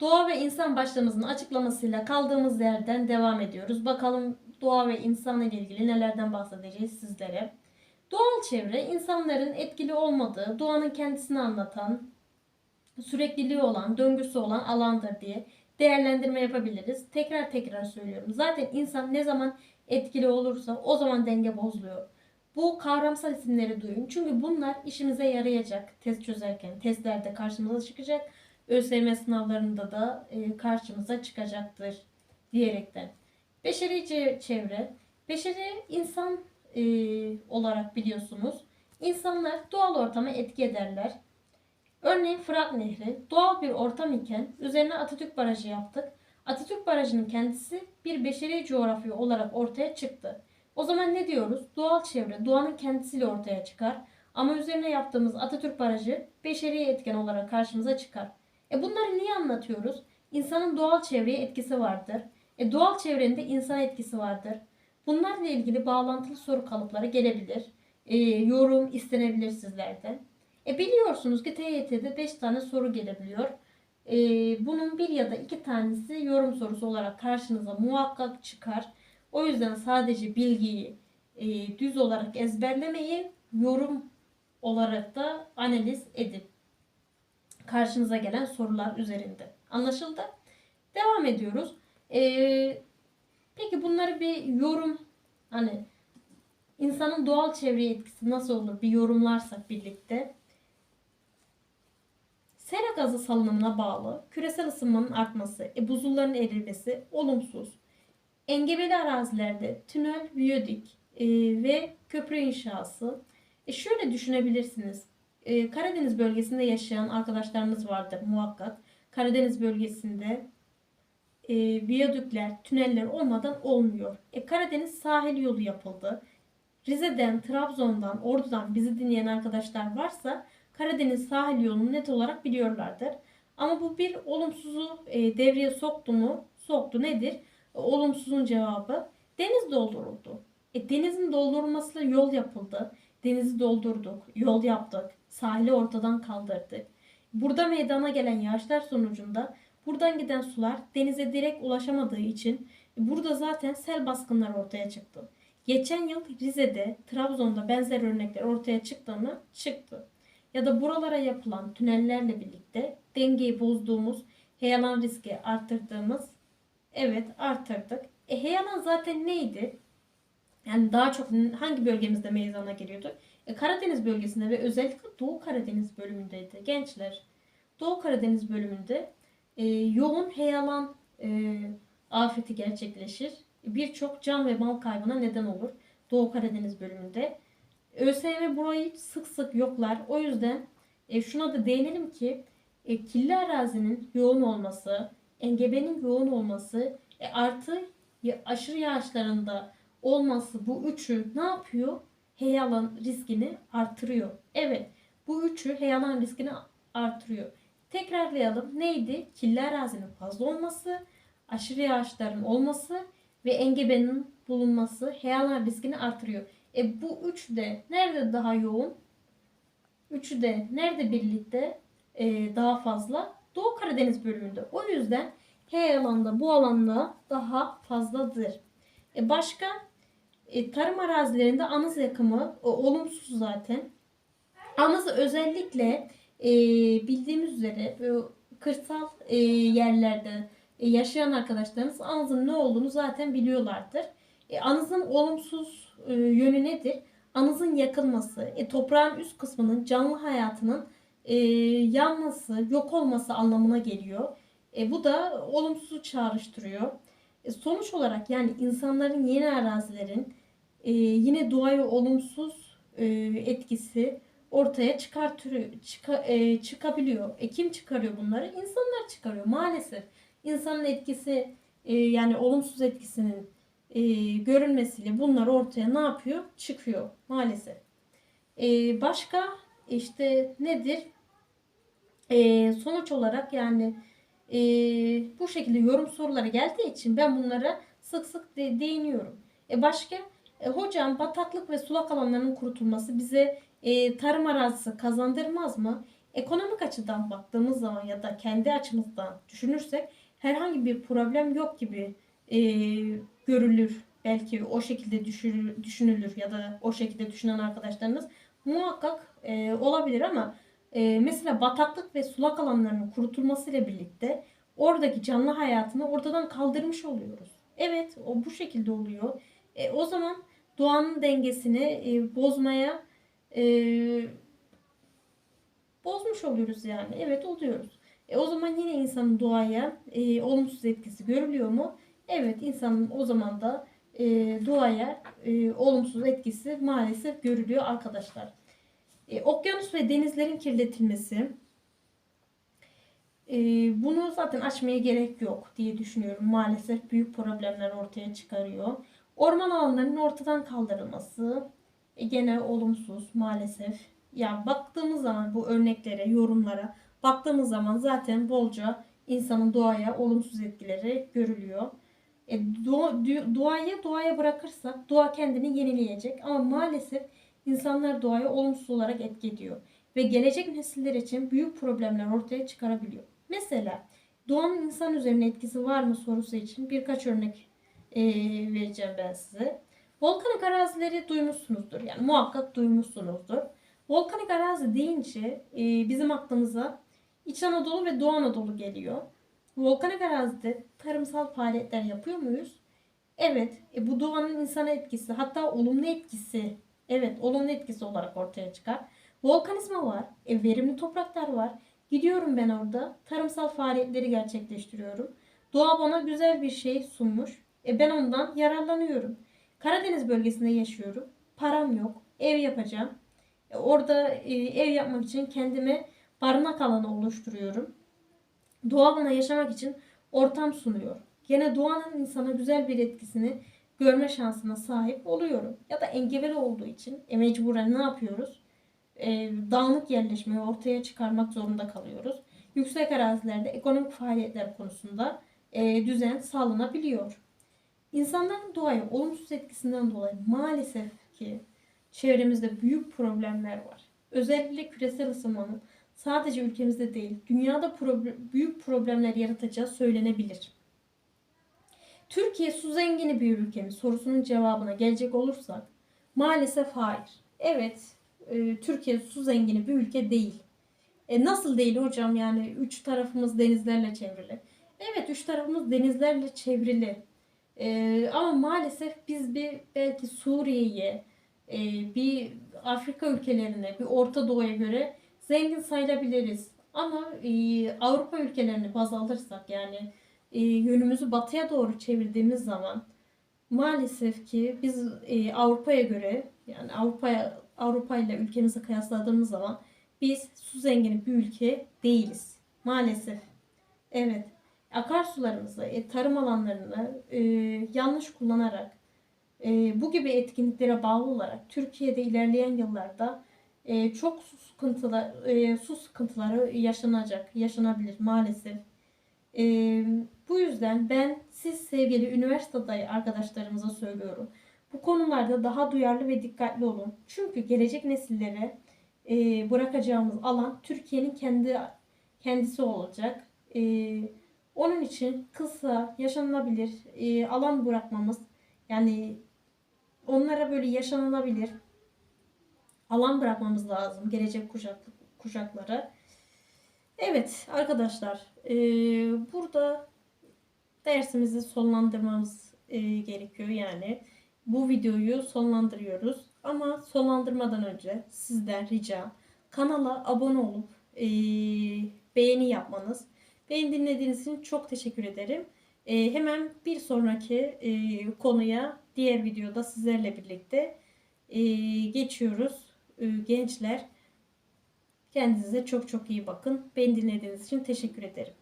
Doğa ve insan başlığımızın açıklamasıyla kaldığımız yerden devam ediyoruz. Bakalım doğa ve insan ile ilgili nelerden bahsedeceğiz sizlere. Doğal çevre insanların etkili olmadığı, doğanın kendisini anlatan, sürekliliği olan, döngüsü olan alandır diye değerlendirme yapabiliriz. Tekrar tekrar söylüyorum. Zaten insan ne zaman etkili olursa o zaman denge bozuluyor. Bu kavramsal isimleri duyun. Çünkü bunlar işimize yarayacak test çözerken. Testlerde karşımıza çıkacak. ÖSYM sınavlarında da e, karşımıza çıkacaktır diyerekten. Beşeri çevre. Beşeri insan e, olarak biliyorsunuz. İnsanlar doğal ortama etki ederler. Örneğin Fırat Nehri doğal bir ortam iken üzerine Atatürk Barajı yaptık. Atatürk Barajı'nın kendisi bir beşeri coğrafya olarak ortaya çıktı. O zaman ne diyoruz? Doğal çevre doğanın kendisiyle ortaya çıkar. Ama üzerine yaptığımız Atatürk Barajı beşeri etken olarak karşımıza çıkar. E bunları niye anlatıyoruz? İnsanın doğal çevreye etkisi vardır. E doğal çevrenin de insan etkisi vardır. Bunlarla ilgili bağlantılı soru kalıpları gelebilir. E, yorum istenebilir sizlerden. E biliyorsunuz ki TYT'de 5 tane soru gelebiliyor. E, bunun bir ya da iki tanesi yorum sorusu olarak karşınıza muhakkak çıkar. O yüzden sadece bilgiyi e, düz olarak ezberlemeyi yorum olarak da analiz edin. Karşınıza gelen sorular üzerinde. Anlaşıldı? Devam ediyoruz. E, peki bunları bir yorum hani insanın doğal çevreye etkisi nasıl olur bir yorumlarsak birlikte. Sera gazı salınımına bağlı küresel ısınmanın artması, e, buzulların erimesi olumsuz. Engebeli arazilerde tünel, viyadük e, ve köprü inşası. E, şöyle düşünebilirsiniz. E, Karadeniz bölgesinde yaşayan arkadaşlarınız vardır muhakkak. Karadeniz bölgesinde e, viyadükler, tüneller olmadan olmuyor. E, Karadeniz sahil yolu yapıldı. Rize'den, Trabzon'dan, Ordu'dan bizi dinleyen arkadaşlar varsa Karadeniz sahil yolunu net olarak biliyorlardır. Ama bu bir olumsuzu e, devreye soktu mu? Soktu nedir? E, olumsuzun cevabı deniz dolduruldu. E, denizin doldurulmasıyla yol yapıldı. Denizi doldurduk, yol yaptık, sahili ortadan kaldırdık. Burada meydana gelen yağışlar sonucunda buradan giden sular denize direkt ulaşamadığı için burada zaten sel baskınları ortaya çıktı. Geçen yıl Rize'de, Trabzon'da benzer örnekler ortaya çıktığını çıktı. Ya da buralara yapılan tünellerle birlikte dengeyi bozduğumuz, heyelan riski arttırdığımız, evet arttırdık. E heyelan zaten neydi? Yani daha çok hangi bölgemizde meydana geliyordu? E, Karadeniz bölgesinde ve özellikle Doğu Karadeniz bölümündeydi gençler. Doğu Karadeniz bölümünde e, yoğun heyelan e, afeti gerçekleşir. Birçok can ve mal kaybına neden olur. Doğu Karadeniz bölümünde. ÖSYM burayı sık sık yoklar. O yüzden e, şuna da değinelim ki e, kirli arazinin yoğun olması, engebenin yoğun olması e, artı aşırı yağışlarında olması bu üçü ne yapıyor? Heyelan riskini artırıyor. Evet bu üçü heyelan riskini artırıyor. Tekrarlayalım. Neydi? Kirli arazinin fazla olması, aşırı yağışların olması ve engebenin bulunması heyelan riskini artırıyor. E bu üç de nerede daha yoğun? Üçü de nerede birlikte e, daha fazla? Doğu Karadeniz bölümünde. O yüzden heyelanda bu alanda daha fazladır. E başka e, tarım arazilerinde anız yakımı o, olumsuz zaten. Anızı özellikle e, bildiğimiz üzere böyle kırsal e, yerlerde e, yaşayan arkadaşlarımız anızın ne olduğunu zaten biliyorlardır. E, anızın olumsuz e, yönü nedir? Anızın yakılması, e, toprağın üst kısmının canlı hayatının e, yanması, yok olması anlamına geliyor. E, bu da olumsuzu çağrıştırıyor. E, sonuç olarak yani insanların yeni arazilerin e, yine doğaya olumsuz e, etkisi ortaya çıkartıyor, çıka- e, çıkabiliyor. E, kim çıkarıyor bunları? İnsanlar çıkarıyor maalesef. İnsanın etkisi e, yani olumsuz etkisinin e, görünmesiyle bunlar ortaya ne yapıyor? Çıkıyor maalesef. E, başka işte nedir? E, sonuç olarak yani e, bu şekilde yorum soruları geldiği için ben bunlara sık sık de- değiniyorum. E, başka e, hocam bataklık ve sulak alanlarının kurutulması bize e, tarım arazisi kazandırmaz mı? Ekonomik açıdan baktığımız zaman ya da kendi açımızdan düşünürsek herhangi bir problem yok gibi e, görülür. Belki o şekilde düşür- düşünülür ya da o şekilde düşünen arkadaşlarınız muhakkak e, olabilir ama e, mesela bataklık ve sulak alanlarının kurutulmasıyla birlikte oradaki canlı hayatını ortadan kaldırmış oluyoruz. Evet, o bu şekilde oluyor. E, o zaman doğanın dengesini e, bozmaya e, bozmuş oluyoruz yani. Evet oluyoruz. E, o zaman yine insanın doğaya e, olumsuz etkisi görülüyor mu? Evet, insanın o zaman da e, doğaya e, olumsuz etkisi maalesef görülüyor arkadaşlar. E, okyanus ve denizlerin kirletilmesi e, bunu zaten açmaya gerek yok diye düşünüyorum. Maalesef büyük problemler ortaya çıkarıyor. Orman alanlarının ortadan kaldırılması e, gene olumsuz maalesef. Ya baktığımız zaman bu örneklere, yorumlara baktığımız zaman zaten bolca insanın doğaya olumsuz etkileri görülüyor. E, doğa, doğayı doğaya bırakırsak doğa kendini yenileyecek ama maalesef insanlar doğaya olumsuz olarak etki ediyor ve gelecek nesiller için büyük problemler ortaya çıkarabiliyor. Mesela doğanın insan üzerine etkisi var mı sorusu için birkaç örnek e, vereceğim ben size. Volkanik arazileri duymuşsunuzdur. Yani muhakkak duymuşsunuzdur. Volkanik arazi deyince e, bizim aklımıza İç Anadolu ve Doğu Anadolu geliyor. Volkanik arazide tarımsal faaliyetler yapıyor muyuz? Evet. E, bu doğanın insana etkisi hatta olumlu etkisi evet olumlu etkisi olarak ortaya çıkar. Volkanizma var. E, verimli topraklar var. Gidiyorum ben orada tarımsal faaliyetleri gerçekleştiriyorum. Doğa bana güzel bir şey sunmuş. E, ben ondan yararlanıyorum. Karadeniz bölgesinde yaşıyorum. Param yok. Ev yapacağım. E, orada e, ev yapmak için kendime barınak alanı oluşturuyorum. Doğa bana yaşamak için ortam sunuyor. Gene doğanın insana güzel bir etkisini görme şansına sahip oluyorum. Ya da engebeli olduğu için e, mecburen ne yapıyoruz? E, dağınık yerleşmeyi ortaya çıkarmak zorunda kalıyoruz. Yüksek arazilerde ekonomik faaliyetler konusunda e, düzen sağlanabiliyor. İnsanların doğaya olumsuz etkisinden dolayı maalesef ki çevremizde büyük problemler var. Özellikle küresel ısınmanın sadece ülkemizde değil, dünyada proble- büyük problemler yaratacağı söylenebilir. Türkiye su zengini bir ülke mi sorusunun cevabına gelecek olursak maalesef hayır. Evet, e, Türkiye su zengini bir ülke değil. E, nasıl değil hocam yani üç tarafımız denizlerle çevrili. Evet üç tarafımız denizlerle çevrili. E, ama maalesef biz bir belki Suriye'ye, e, bir Afrika ülkelerine, bir Orta Doğu'ya göre zengin sayılabiliriz. Ama e, Avrupa ülkelerini baz alırsak yani e, yönümüzü batıya doğru çevirdiğimiz zaman maalesef ki biz e, Avrupa'ya göre yani Avrupa'ya Avrupa ile ülkemizi kıyasladığımız zaman biz su zengini bir ülke değiliz. Maalesef. Evet. Akarsularımızı, e, tarım alanlarını e, yanlış kullanarak e, bu gibi etkinliklere bağlı olarak Türkiye'de ilerleyen yıllarda çok su sıkıntılar, su sıkıntıları yaşanacak, yaşanabilir maalesef. Bu yüzden ben siz sevgili üniversite adayı arkadaşlarımıza söylüyorum. Bu konularda daha duyarlı ve dikkatli olun. Çünkü gelecek nesillere bırakacağımız alan Türkiye'nin kendi kendisi olacak. E, onun için kısa, yaşanılabilir e, alan bırakmamız yani onlara böyle yaşanılabilir alan bırakmamız lazım gelecek kuşak, kuşaklara. Evet arkadaşlar e, burada dersimizi sonlandırmamız e, gerekiyor. Yani bu videoyu sonlandırıyoruz. Ama sonlandırmadan önce sizden ricam kanala abone olup e, beğeni yapmanız beni dinlediğiniz için çok teşekkür ederim. E, hemen bir sonraki e, konuya diğer videoda sizlerle birlikte e, geçiyoruz. E, gençler kendinize çok çok iyi bakın. Beni dinlediğiniz için teşekkür ederim